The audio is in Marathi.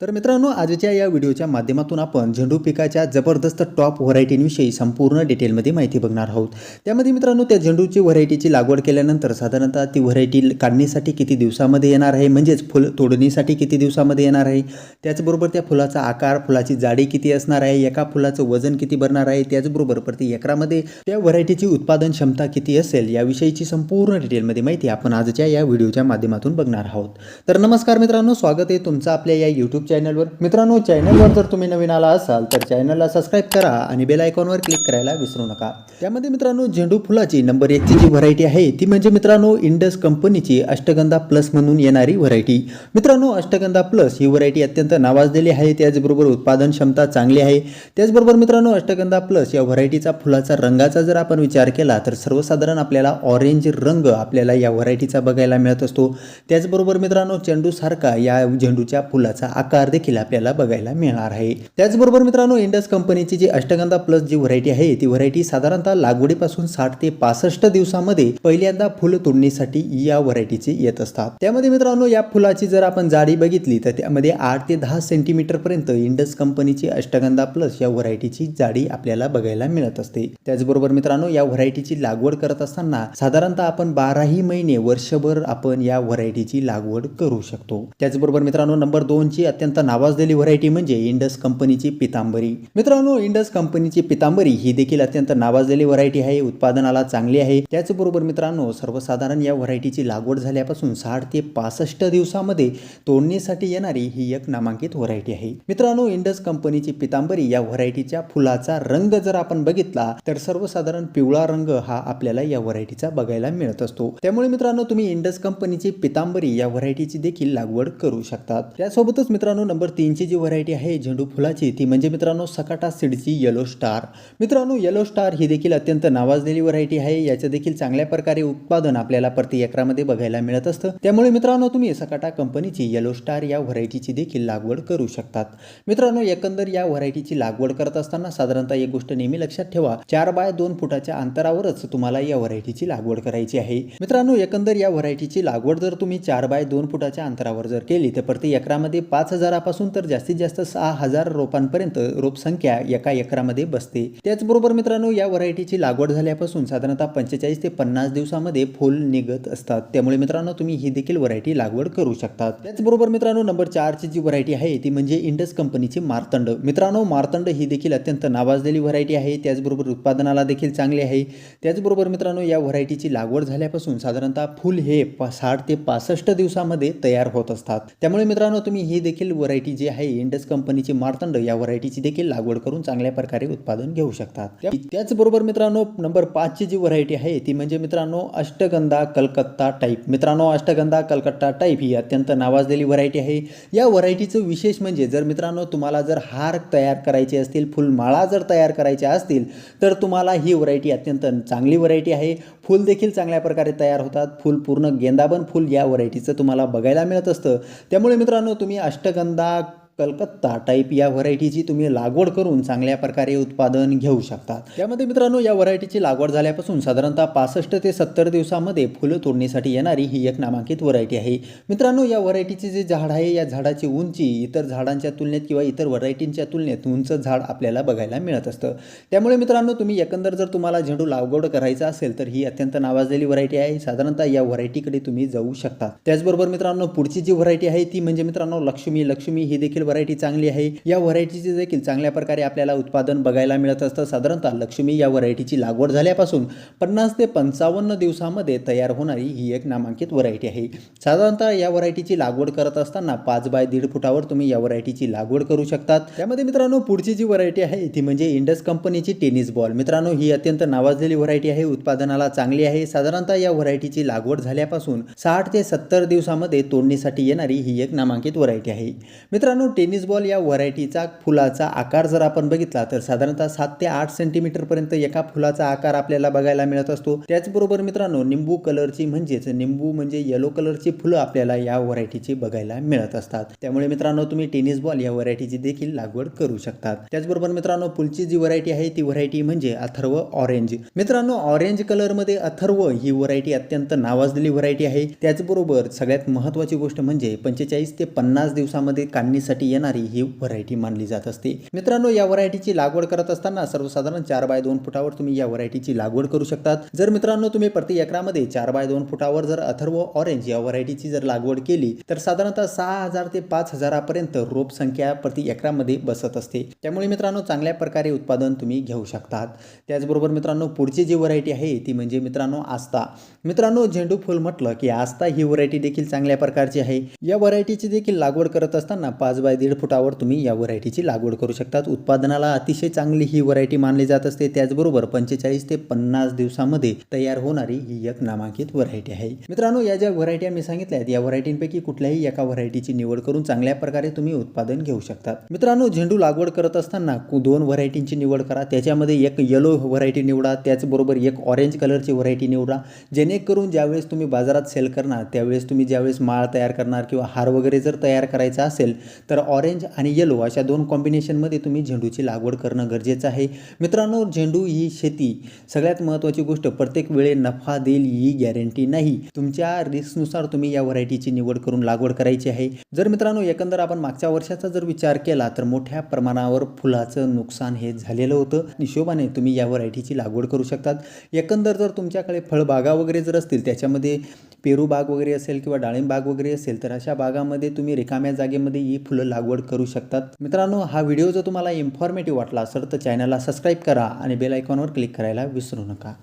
तर मित्रांनो आजच्या या व्हिडिओच्या माध्यमातून आपण झेंडू पिकाच्या जबरदस्त टॉप व्हरायटींविषयी संपूर्ण डिटेलमध्ये माहिती बघणार आहोत. त्यामध्ये मित्रांनो त्या झेंडूची व्हरायटीची लागवड केल्यानंतर साधारणतः ती व्हरायटी काढणीसाठी किती दिवसामध्ये येणार आहे? म्हणजेच फुल तोडणीसाठी किती दिवसामध्ये येणार आहे? त्याचबरोबर त्या फुलाचा आकार फुलाची जाडी किती असणार आहे? एका फुलाचं वजन किती भरणार आहे? त्याचबरोबर प्रति एकरामध्ये त्या व्हरायटीची उत्पादन क्षमता किती असेल? याविषयीची संपूर्ण डिटेलमध्ये माहिती आपण आजच्या या व्हिडिओच्या माध्यमातून बघणार आहोत. तर नमस्कार मित्रांनो स्वागत आहे तुमचं आपल्या या यूट्यूब चॅनलवर मित्रांनो चॅनलवर जर तुम्ही नवीन आला असाल तर चॅनलला सबस्क्राईब करा आणि बेल आयकॉनवर क्लिक करायला विसरू नका. त्यामध्ये मित्रांनो झेंडू फुलाची नंबर एकची जी व्हरायटी आहे ती म्हणजे मित्रांनो इंडस कंपनीची अष्टगंधा प्लस म्हणून येणारी व्हरायटी मित्रांनो अष्टगंधा प्लस ही व्हरायटी अत्यंत नावाजलेली आहे त्याचबरोबर उत्पादन क्षमता चांगली आहे. त्याचबरोबर मित्रांनो अष्टगंधा प्लस या व्हरायटीचा फुलाचा रंगाचा जर आपण विचार केला तर सर्वसाधारण आपल्याला ऑरेंज रंग आपल्याला या व्हरायटीचा बघायला मिळत असतो. त्याचबरोबर मित्रांनो चेंडूसारखा या झेंडूच्या फुलाचा आकार देखील आपल्याला बघायला मिळणार आहे. त्याचबरोबर मित्रांनो इंडस कंपनीची जी अष्टगंधा प्लस जी व्हरायटी आहे ती व्हरायटी साधारणतः लागवडीपासून साठ ते पासष्ट दिवसामध्ये पहिल्यांदा फुल तोडणीसाठी या व्हरायटीचे येत असतात. त्यामध्ये मित्रांनो या फुलाची जर आपण जाडी बघितली तर त्यामध्ये आठ ते दहा सेंटीमीटर पर्यंत इंडस कंपनीची अष्टगंधा प्लस या व्हरायटीची जाडी आपल्याला बघायला मिळत असते. त्याचबरोबर मित्रांनो या व्हरायटीची लागवड करत असताना साधारणतः आपण बाराही महिने वर्षभर आपण या व्हरायटीची लागवड करू शकतो. त्याचबरोबर मित्रांनो नंबर दोनची अत्यंत नावाजलेली व्हरायटी म्हणजे इंडस कंपनीची पितांबरी. मित्रांनो इंडस कंपनीची पितांबरी ही देखील अत्यंत नावाजलेली व्हरायटी आहे उत्पादनाला चांगली आहे. त्याचबरोबर मित्रांनो सर्वसाधारण या व्हरायटीची लागवड झाल्यापासून साठ ते पासष्ट दिवसामध्ये तोडणीसाठी येणारी ही एक नामांकित व्हरायटी आहे. मित्रांनो इंडस कंपनीची पितांबरी या व्हरायटीच्या फुलाचा रंग जर आपण बघितला तर सर्वसाधारण पिवळा रंग हा आपल्याला या व्हरायटीचा बघायला मिळत असतो. त्यामुळे मित्रांनो तुम्ही इंडस कंपनीची पितांबरी या व्हरायटीची देखील लागवड करू शकतात. त्यासोबतच मित्रांनो नंबर तीनची जी व्हरायटी आहे झेंडू फुलाची ती म्हणजे मित्रांनो सकाटा सीडची येलो स्टार मित्रांनो येलो स्टार ही देखील अत्यंत नावाजलेली व्हरायटी आहे. याचं देखील चांगल्या प्रकारे उत्पादन आपल्याला प्रति एकरामध्ये बघायला मिळत असतं. त्यामुळे मित्रांनो तुम्ही सकाटा कंपनीची येलो स्टार या व्हरायटीची देखील लागवड करू शकतात. मित्रांनो एकंदर या व्हरायटीची लागवड करत असताना साधारणतः एक गोष्ट नेहमी लक्षात ठेवा. चार बाय दोन फुटाच्या अंतरावरच तुम्हाला या व्हरायटीची लागवड करायची आहे. मित्रांनो एकंदर या व्हरायटीची लागवड जर तुम्ही चार बाय दोन फुटाच्या अंतरावर जर केली तर प्रति एकरामध्ये पाच हजारापासून तर जास्तीत जास्त सहा हजार रोपांपर्यंत रोपसंख्या एका एकरामध्ये बसते. त्याचबरोबर मित्रांनो या व्हरायटीची लागवड झाल्यापासून साधारणतः पंचेचाळीस ते पन्नास दिवसामध्ये फुल निघत असतात. त्यामुळे मित्रांनो तुम्ही ही देखील व्हरायटी लागवड करू शकतात. त्याचबरोबर मित्रांनो नंबर चारची जी व्हरायटी आहे ती म्हणजे इंडस कंपनीची मार्तंड. मित्रांनो मार्तंड ही देखील अत्यंत नावाजलेली व्हरायटी आहे. त्याचबरोबर उत्पादनाला देखील चांगली आहे. त्याचबरोबर मित्रांनो या व्हरायटीची लागवड झाल्यापासून साधारणतः फुल हे पा साठ ते पासष्ट दिवसामध्ये तयार होत असतात. त्यामुळे मित्रांनो तुम्ही ही देखील व्हरायटी जे आहे इंडस कंपनीचे मार्तंड या व्हरायटीची देखील लागवड करून चांगल्या प्रकारे उत्पादन घेऊ शकतात. त्याचबरोबर मित्रांनो नंबर पाचची जी व्हरायटी आहे ती म्हणजे मित्रांनो अष्टगंधा कलकत्ता टाईप मित्रांनो अष्टगंधा कलकत्ता टाईप ही अत्यंत नावाजलेली व्हरायटी आहे. या व्हरायटीचं विशेष म्हणजे जर मित्रांनो तुम्हाला जर हार तयार करायचे असतील फुलमाळा जर तयार करायच्या असतील तर तुम्हाला ही व्हरायटी अत्यंत चांगली व्हरायटी आहे. फुल देखील चांगल्या प्रकारे तयार होतात. फुल पूर्ण गेंदाबन फुल या व्हरायटीचं तुम्हाला बघायला मिळत असतं. त्यामुळे मित्रांनो तुम्ही अष्टगंधा कंदा कलकत्ता टाईप या व्हरायटीची तुम्ही लागवड करून चांगल्या प्रकारे उत्पादन घेऊ शकता त्यामध्ये मित्रांनो या व्हरायटीची लागवड झाल्यापासून साधारणतः पासष्ट ते सत्तर दिवसामध्ये फुलं तोडणीसाठी येणारी ही एक नामांकित व्हरायटी आहे. मित्रांनो या व्हरायटीचे जे झाड आहे या झाडाची उंची इतर झाडांच्या तुलनेत किंवा इतर व्हरायटींच्या तुलनेत उंच झाड आपल्याला बघायला मिळत असतं. त्यामुळे मित्रांनो तुम्ही एकंदर जर तुम्हाला झेंडू लागवड करायचा असेल तर ही अत्यंत नावाजलेली व्हरायटी आहे. साधारणतः या व्हरायटीकडे तुम्ही जाऊ शकता. त्याचबरोबर मित्रांनो पुढची जी व्हरायटी आहे ती म्हणजे मित्रांनो लक्ष्मी. लक्ष्मी ही देखील व्हरायटी चांगली आहे. या व्हरायटीचे देखील चांगल्या प्रकारे आपल्याला उत्पादन बघायला मिळत असतं. साधारणतः लक्ष्मी या व्हरायटीची लागवड झाल्यापासून पन्नास ते पंचावन्न दिवसामध्ये तयार होणारी ही एक नामांकित व्हरायटी आहे. साधारणतः या व्हरायटीची लागवड करत असताना पाच बाय दीड फुटावर तुम्ही या व्हरायटीची लागवड करू शकतात. त्यामध्ये मित्रांनो पुढची जी व्हरायटी आहे ती म्हणजे इंडस कंपनीची टेनिस बॉल मित्रांनो ही अत्यंत नावाजलेली व्हरायटी आहे. उत्पादनाला चांगली आहे. साधारणतः या व्हरायटीची लागवड झाल्यापासून साठ ते सत्तर दिवसामध्ये तोडणीसाठी येणारी ही एक नामांकित व्हरायटी आहे. मित्रांनो टेनिस बॉल या व्हरायटीचा फुलाचा आकार जर आपण बघितला तर साधारणतः सात ते आठ सेंटीमीटर पर्यंत एका फुलाचा आकार आपल्याला बघायला मिळत असतो. त्याचबरोबर मित्रांनो निंबू कलरची म्हणजेच निंबू म्हणजे येलो कलरची फुलं आपल्याला या व्हरायटीची बघायला मिळत असतात. त्यामुळे मित्रांनो तुम्ही टेनिस बॉल या व्हरायटीची देखील लागवड करू शकतात. त्याचबरोबर मित्रांनो फुलची जी व्हरायटी आहे ती व्हरायटी म्हणजे अथर्व ऑरेंज मित्रांनो ऑरेंज कलरमध्ये अथर्व ही व्हरायटी अत्यंत नावाजलेली व्हरायटी आहे. त्याचबरोबर सगळ्यात महत्त्वाची गोष्ट म्हणजे पंचेचाळीस ते पन्नास दिवसामध्ये काढणीसाठी येणारी ही व्हरायटी मानली जात असते. मित्रांनो या व्हरायटीची लागवड करत असताना सर्वसाधारण चार बाय दोन फुटावर तुम्ही या व्हरायटीची लागवड करू शकतात. जर मित्रांनो तुम्ही प्रति एकरामध्ये चार बाय दोन फुटावर जर अथर्व ऑरेंज या व्हरायटीची जर लागवड केली तर साधारणतः सहा हजार ते पाच हजारापर्यंत रोप संख्या प्रति एकरामध्ये बसत असते. त्यामुळे मित्रांनो चांगल्या प्रकारे उत्पादन तुम्ही घेऊ शकतात. त्याचबरोबर मित्रांनो पुढची जी व्हरायटी आहे ती म्हणजे मित्रांनो आस्था. मित्रांनो झेंडू फुल म्हटलं की आस्था ही व्हरायटी देखील चांगल्या प्रकारची आहे. या व्हरायटीची देखील लागवड करत असताना पाच बाय दीड फुटावर तुम्ही या व्हरायटीची लागवड करू शकतात. उत्पादनाला अतिशय चांगली ही व्हरायटी मानली जात असते. त्याचबरोबर पंचेचाळीस ते पन्नास दिवसामध्ये तयार होणारी ही एक नामांकित व्हरायटी आहे. मित्रांनो या ज्या व्हरायटी मी सांगितल्या आहेत या व्हरायटींपैकी कुठल्याही एका व्हरायटीची निवड करून चांगल्या प्रकारे तुम्ही उत्पादन घेऊ शकतात मित्रांनो झेंडू लागवड करत असताना दोन व्हरायटींची निवड करा. त्याच्यामध्ये एक येलो व्हरायटी निवडा त्याचबरोबर एक ऑरेंज कलरची व्हरायटी निवडा. जेणेकरून ज्यावेळेस तुम्ही बाजारात सेल करणार त्यावेळेस तुम्ही ज्यावेळेस माळ तयार करणार किंवा हार वगैरे जर तयार करायचा असेल तर ऑरेंज आणि येलो अशा दोन कॉम्बिनेशनमध्ये तुम्ही झेंडूची लागवड करणं गरजेचं आहे. मित्रांनो झेंडू ही शेती. सगळ्यात महत्त्वाची गोष्ट प्रत्येक वेळे नफा देईल ही गॅरंटी नाही. तुमच्या रिस्कनुसार तुम्ही या व्हरायटीची निवड करून लागवड करायची आहे. जर मित्रांनो एकंदर आपण मागच्या वर्षाचा जर विचार केला तर मोठ्या प्रमाणावर फुलाचं नुकसान हे झालेलं होतं. हिशोबाने तुम्ही या व्हरायटीची लागवड करू शकतात. एकंदर जर तुमच्याकडे फळबागा वगैरे जर असतील त्याच्यामध्ये पेरू बाग वगैरे असेल किंवा डाळिंब बाग वगैरे असेल तर अशा बागामध्ये तुम्ही रिकाम्या जागेमध्ये ही फुलं लागवड करू शकतात. मित्रांनो हा व्हिडिओ जर तुम्हाला इन्फॉर्मेटिव्ह वाटला असेल तर चॅनलला सबस्क्राईब करा आणि बेल आयकॉनवर क्लिक करायला विसरू नका.